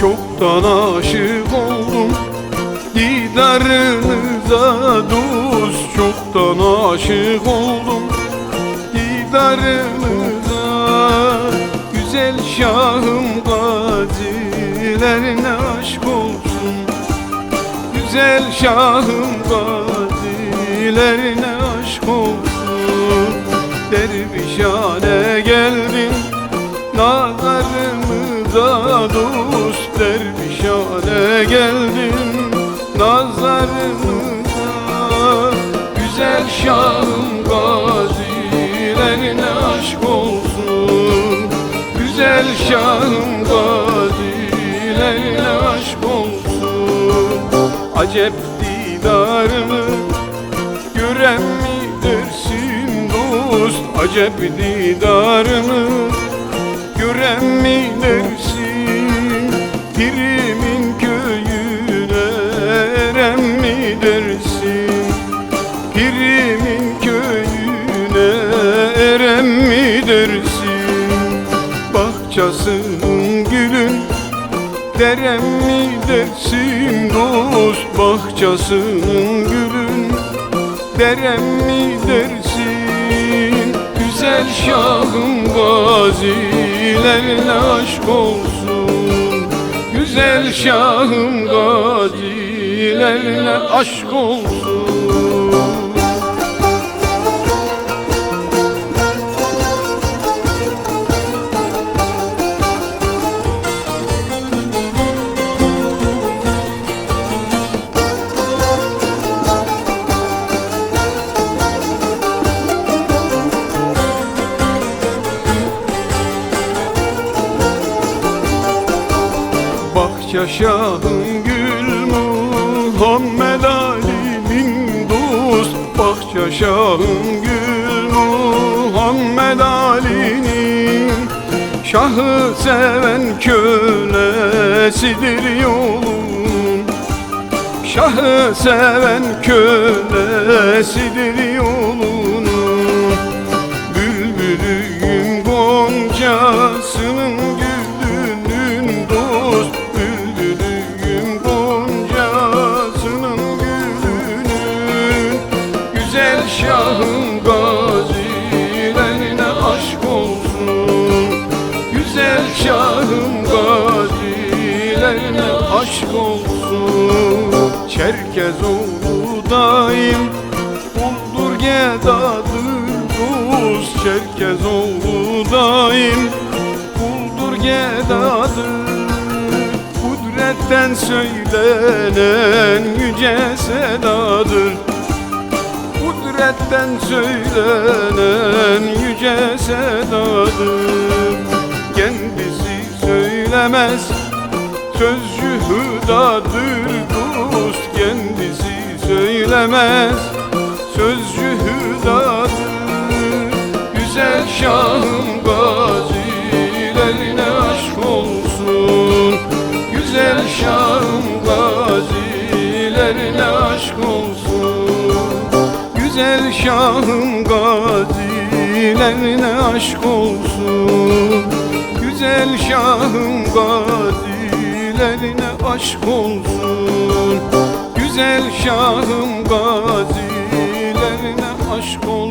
Çoktan aşık oldum Didarınıza dost. Çoktan aşık oldum Didarınıza Güzel şahım gazilerine aşk olsun. Güzel şahım gazilerine aşk olsun. Dervişhane geldim Nazarımıza dost. Dervişhane geldin nazarımıza Güzel şahım gazilerine aşk olsun. Güzel şahım gazilerine aşk olsun. Acep didarını gören mi dersin dost? Acep didarını Pirimin köyüne eren mi dersin? Bahçesinin gülün Derem mi dersin? Dost bahçesinin gülün Derem mi dersin? Güzel şahım gazilerine aşk olsun. Güzel şahım gazilerine aşk olsun Şah'ın gül Muhammed Ali'nin dost. Bahçe Şah'ın gül Muhammed Ali'nin. Şahı seven kölesidir yolun. Şahı seven kölesidir yolunun Şahın gazilerine aşk olsun. Güzel şahım gazilerine aşk olsun. Çerkezoğlu daim Buldur gedadır dost Çerkezoğlu daim Buldur gedadır. Kudretten söylenen yüce sedadır Kudretten söylenen yüce sedadır Kendisi söylemez. Sözcü hüdadır dost Kendisi söylemez. Sözcü hüdadır Güzel şahım gazilerine aşk olsun. Güzel şahım gazilerine aşk olsun Güzel şahım gazilerine aşk olsun. Güzel şahım gazilerine aşk olsun. Güzel şahım gazilerine aşk olsun